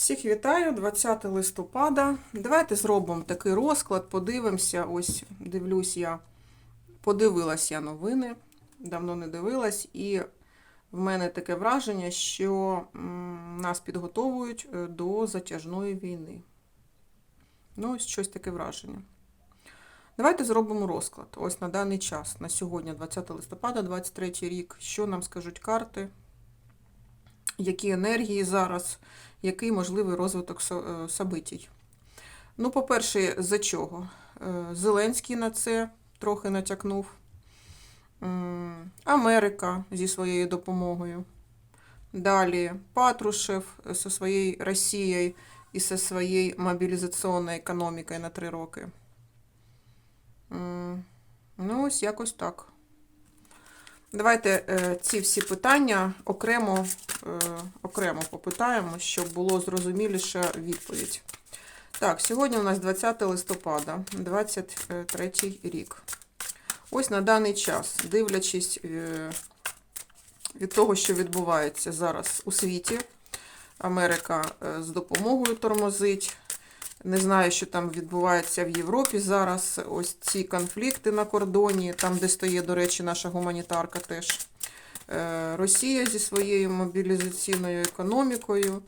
Всіх вітаю, 20 листопада. Давайте зробимо такий розклад, подивимося. Ось дивлюсь я, подивилась я новини, давно не дивилась, і в мене таке враження, що нас підготовують е, до затяжної війни. Ну, ось щось таке враження. Давайте зробимо розклад. Ось на даний час, на сьогодні, 20 листопада, 23 рік. Що нам скажуть карти? Які енергії зараз? який можливий розвиток е, событій. Ну, по-перше, за чого? Е, Зеленський на це трохи натякнув. Америка зі своєю допомогою. Далі Патрушев зі своєю Росією і зі своєю мобілізаційною економікою на три роки. Ну, ось якось так. Давайте е, ці всі питання окремо, е, окремо попитаємо, щоб було зрозуміліша відповідь. Так, сьогодні у нас 20 листопада, 23 рік. Ось на даний час, дивлячись е, від того, що відбувається зараз у світі, Америка е, з допомогою тормозить. Не знаю, що там відбувається в Європі зараз. Ось ці конфлікти на кордоні, там, де стоїть, до речі, наша гуманітарка теж. Е, Росія зі своєю мобілізаційною економікою,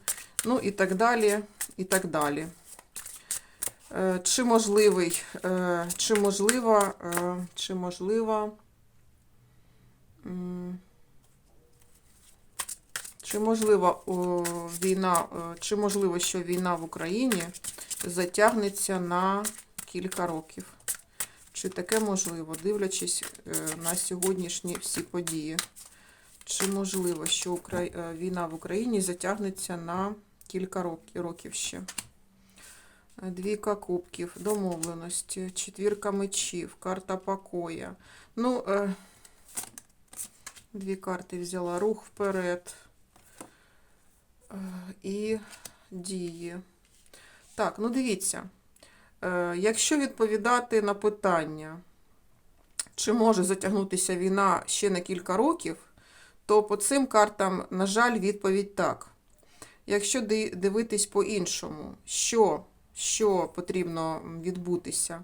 ну і так далі. і так далі. Е, Чи можливий, е, чи можлива, чи можлива, чи можлива війна, чи можливо, що війна в Україні затягнеться на кілька років. Чи таке можливо, дивлячись е, на сьогоднішні всі події? Чи можливо, що е, війна в Україні затягнеться на кілька рок- років ще? Е, Двійка кубків, домовленості, четвірка мечів, карта покоя. Ну, дві карти взяла. Рух вперед. І дії. Так, ну дивіться. Е, Якщо відповідати на питання, чи може затягнутися війна ще на кілька років, то по цим картам, на жаль, відповідь так. Якщо дивитись по-іншому, що, що потрібно відбутися,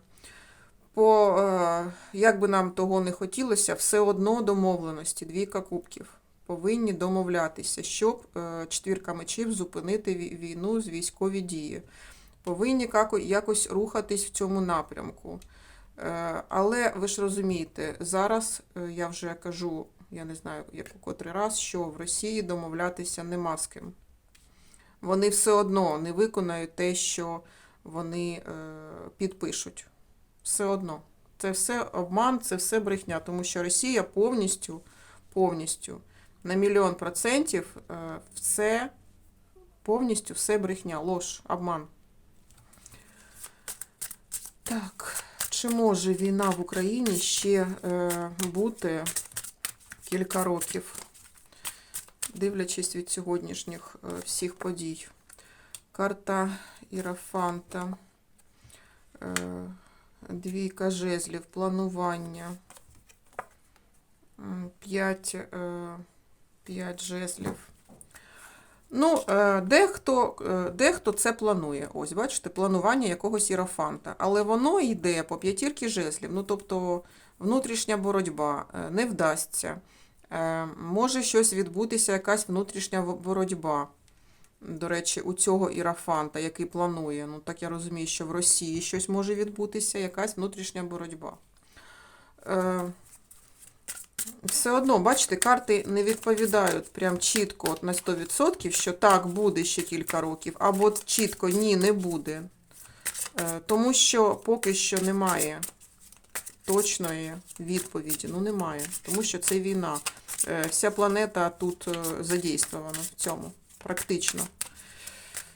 по, е, як би нам того не хотілося, все одно домовленості, двійка кубків. Повинні домовлятися, щоб е, четвірка мечів зупинити війну з військові дії повинні якось рухатись в цьому напрямку. Е, Але ви ж розумієте, зараз е, я вже кажу, я не знаю, як у котрий раз, що в Росії домовлятися нема з ким. Вони все одно не виконають те, що вони е, підпишуть. Все одно. Це все обман, це все брехня, тому що Росія повністю, повністю на мільйон процентів все повністю все брехня, лож, обман. Так, чи може війна в Україні ще е, бути кілька років, дивлячись від сьогоднішніх е, всіх подій? Карта Ірафанта, е, двійка жезлів, планування, п'ять, е, жезлів. Ну, е, дехто, е, дехто це планує. Ось, бачите, планування якогось ірафанта. Але воно йде по п'ятірки жезлів. Ну, тобто, внутрішня боротьба е, не вдасться. Може щось відбутися, якась внутрішня боротьба. До речі, у цього ірафанта, який планує. Ну, так я розумію, що в Росії щось може відбутися, якась внутрішня боротьба. Все одно, бачите, карти не відповідають прям чітко от на 100%, що так буде ще кілька років, або чітко ні, не буде. Е, Тому що поки що немає точної відповіді. Ну, немає. Тому що це війна. Е, Вся планета тут е, задействована в цьому, практично.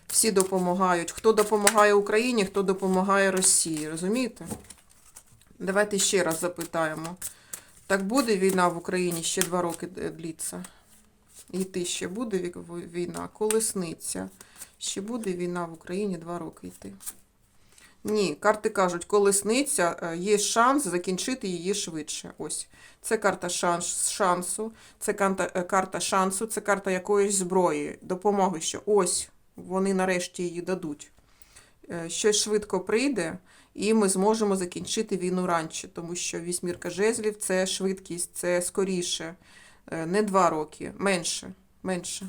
Всі допомагають. Хто допомагає Україні, хто допомагає Росії. Розумієте? Давайте ще раз запитаємо. Так буде війна в Україні ще два роки дліться? Йти ще буде війна, колесниця. Ще буде війна в Україні два роки йти. Ні, карти кажуть, колесниця, е, є шанс закінчити її швидше. Ось. Це карта шанс, шансу, це карта, е, карта шансу, це карта якоїсь зброї, допомоги, що ось вони нарешті її дадуть. Е, Щось швидко прийде, і ми зможемо закінчити війну раніше, тому що вісьмірка жезлів це швидкість, це скоріше, Е, не два роки, менше. менше.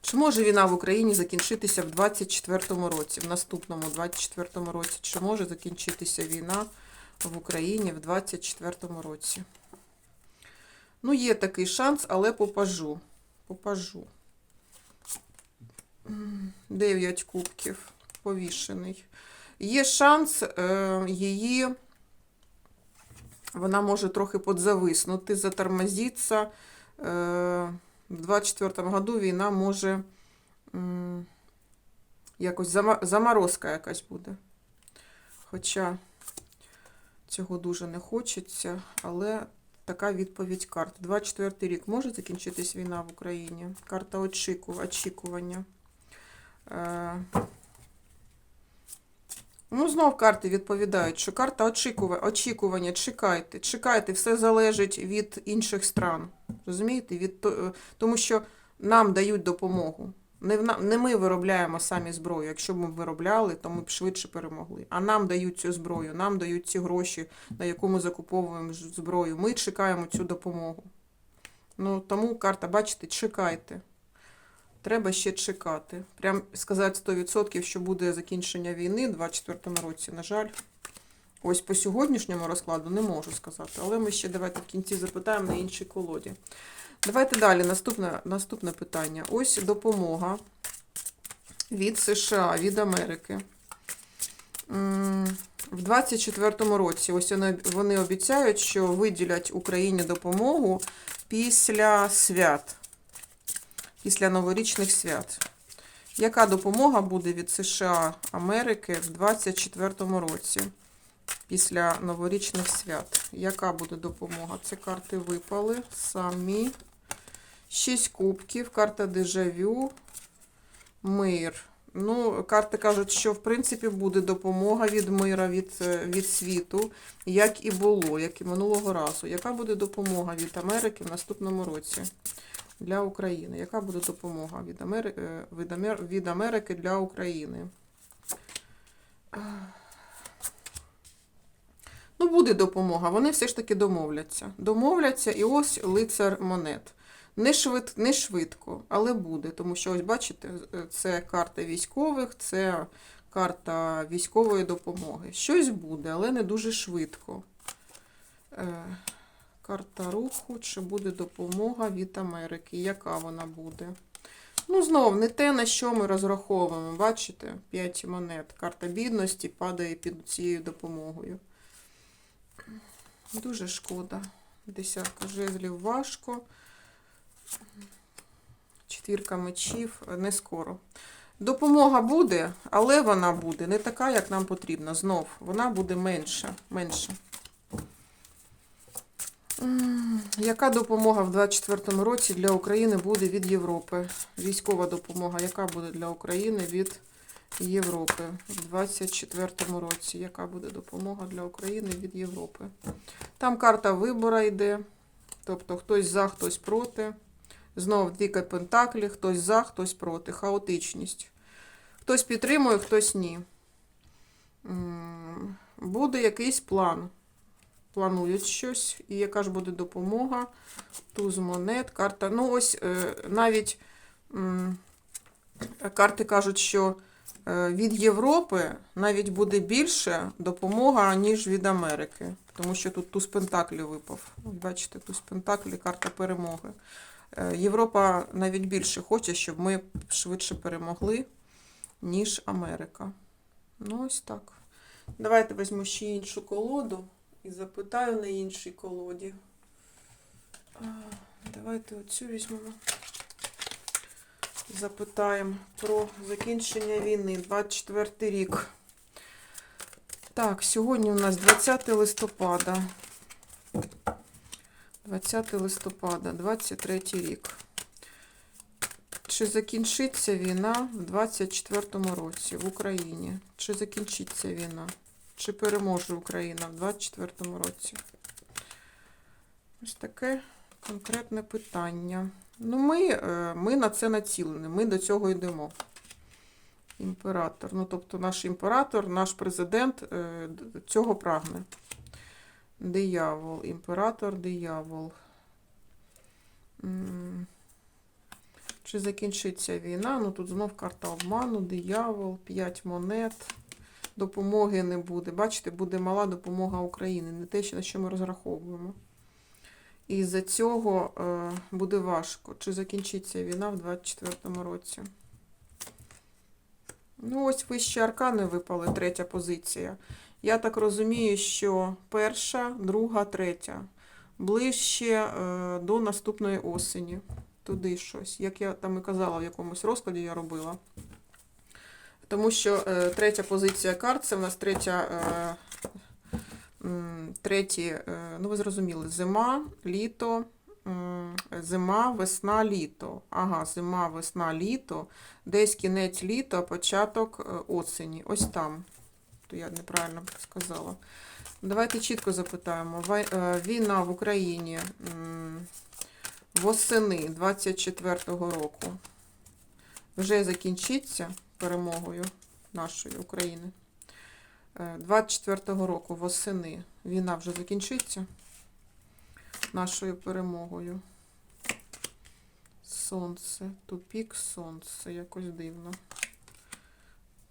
Чи може війна в Україні закінчитися в 24-му році, в наступному 24-му році? Чи може закінчитися війна в Україні в 24-му році? Ну, є такий шанс, але попажу. Попажу. Дев'ять кубків повішений. Є шанс е, її, вона може трохи подзависнути, затормозитися. Е, в 24-му году війна може якось заморозка якась буде. Хоча цього дуже не хочеться, але така відповідь карт. 24 рік може закінчитись війна в Україні? Карта очіку, очікування. Ну, знов карти відповідають, що карта очікування, очікування, чекайте, чекайте, все залежить від інших стран. Розумієте? Від, е, тому що нам дають допомогу. Не, не ми виробляємо самі зброю. Якщо б ми виробляли, то ми б швидше перемогли. А нам дають цю зброю, нам дають ці гроші, на яку ми закуповуємо зброю. Ми чекаємо цю допомогу. Ну, тому карта, бачите, чекайте. Треба ще чекати. Прям сказати 100%, що буде закінчення війни в 24-му році, на жаль. Ось по сьогоднішньому розкладу не можу сказати, але ми ще давайте в кінці запитаємо на іншій колоді. Давайте далі. Наступне, наступне питання. Ось допомога від США, від Америки. В 24-му році ось вони обіцяють, що виділять Україні допомогу після свят після новорічних свят. Яка допомога буде від США Америки в 2024 році після новорічних свят? Яка буде допомога? Це карти випали самі. Шість кубків, карта дежавю, мир. Ну, карти кажуть, що в принципі буде допомога від мира, від, е, від світу, як і було, як і минулого разу. Яка буде допомога від Америки в наступному році? Для України. Яка буде допомога від Америки, від, Амер... від Америки для України? Ну, буде допомога. Вони все ж таки домовляться. Домовляться, і ось лицар монет. Не, швид... не швидко, але буде. Тому що, ось бачите, це карта військових, це карта військової допомоги. Щось буде, але не дуже швидко. Карта руху, чи буде допомога від Америки? Яка вона буде? Ну, знов, не те, на що ми розраховуємо. Бачите? 5 монет. Карта бідності падає під цією допомогою. Дуже шкода. Десятка жезлів важко. Четвірка мечів не скоро. Допомога буде, але вона буде не така, як нам потрібно. Знов, вона буде менша. менша. Яка допомога в 24-му році для України буде від Європи? Військова допомога, яка буде для України від Європи в 24-му році? Яка буде допомога для України від Європи? Там карта вибора йде. Тобто хтось за, хтось проти. Знов двіка пентаклі, хтось за, хтось проти. Хаотичність. Хтось підтримує, хтось ні. Буде якийсь план планують щось, і яка ж буде допомога. Туз монет, карта. Ну, ось е, навіть карти кажуть, що е, від Європи навіть буде більше допомога, ніж від Америки. Тому що тут туз Пентаклі випав. Бачите, туз Пентаклі, карта перемоги. Е, Європа навіть більше хоче, щоб ми швидше перемогли, ніж Америка. Ну, ось так. Давайте візьму ще іншу колоду і запитаю на іншій колоді. А, Давайте оцю візьмемо. Запитаємо про закінчення війни 24 рік. Так, сьогодні у нас 20 листопада. 20 листопада, 23 рік. Чи закінчиться війна в 24 році в Україні? Чи закінчиться війна? Чи переможе Україна в 24 році? Ось таке Конкретне питання. Ну, ми, е, ми на це націлені, ми до цього йдемо. Імператор. Ну, тобто наш імператор, наш президент е, цього прагне. Диявол, імператор, диявол. Чи закінчиться війна? Ну тут знов карта обману, диявол, 5 монет. Допомоги не буде. Бачите, буде мала допомога України, не те, на що ми розраховуємо. І з-за цього е, буде важко. Чи закінчиться війна в 24-му році? Ну, ось вищі аркани випали, третя позиція. Я так розумію, що перша, друга, третя. Ближче е, до наступної осені. Туди щось. Як я там і казала, в якомусь розкладі я робила. Тому що е, третя позиція карт це в нас третя. Е, треті, е, ну ви зрозуміли, зима, літо, зима, весна, літо. Ага, зима, весна, літо, десь кінець літа, початок е, осені. Ось там. То я неправильно сказала. Давайте чітко запитаємо. Е, Війна в Україні восени 24-го року вже закінчиться перемогою нашої України. Е, 24-го року восени війна вже закінчиться нашою перемогою. Сонце, тупік сонце, якось дивно.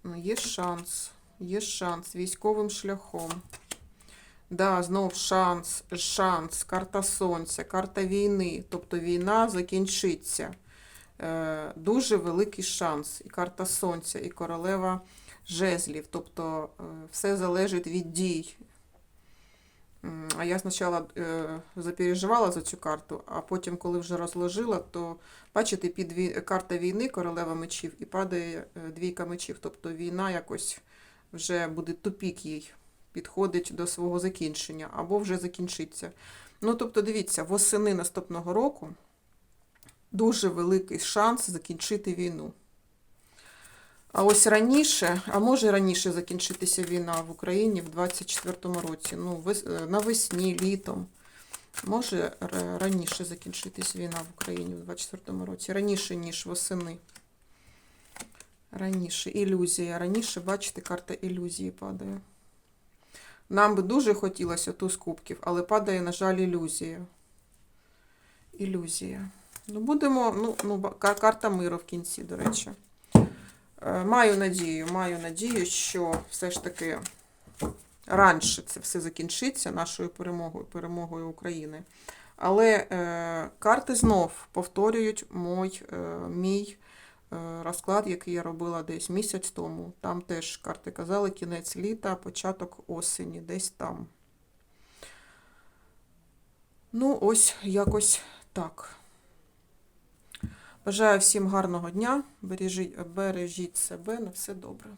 Ну, Є шанс, є шанс військовим шляхом. Да, знов шанс, шанс, карта сонця, карта війни. Тобто війна закінчиться. Е, дуже великий шанс. І карта сонця, і королева жезлів. Тобто е, все залежить від дій. А я спочатку е, запереживала за цю карту, а потім, коли вже розложила, то бачите, під вій- карта війни, королева мечів, і падає двійка мечів. Тобто війна якось вже буде тупік їй, підходить до свого закінчення, або вже закінчиться. Ну, тобто, дивіться, восени наступного року дуже великий шанс закінчити війну. А ось раніше, а може раніше закінчитися війна в Україні в 24-му році, ну, е, навесні, літом. Може раніше закінчитись війна в Україні в 24-му році, раніше, ніж восени. Раніше. Ілюзія. Раніше, бачите, карта ілюзії падає. Нам би дуже хотілося туз кубків, але падає, на жаль, ілюзія. Ілюзія. Ну, будемо, ну, ну, карта миру в кінці, до речі. Е, Маю надію, маю надію, що все ж таки раніше це все закінчиться нашою перемогою, перемогою України. Але е, карти знов повторюють е, мій е, розклад, який я робила десь місяць тому. Там теж карти казали кінець літа, початок осені, десь там. Ну, ось якось так. Бажаю всім гарного дня. Бережіть, бережіть себе на все добре.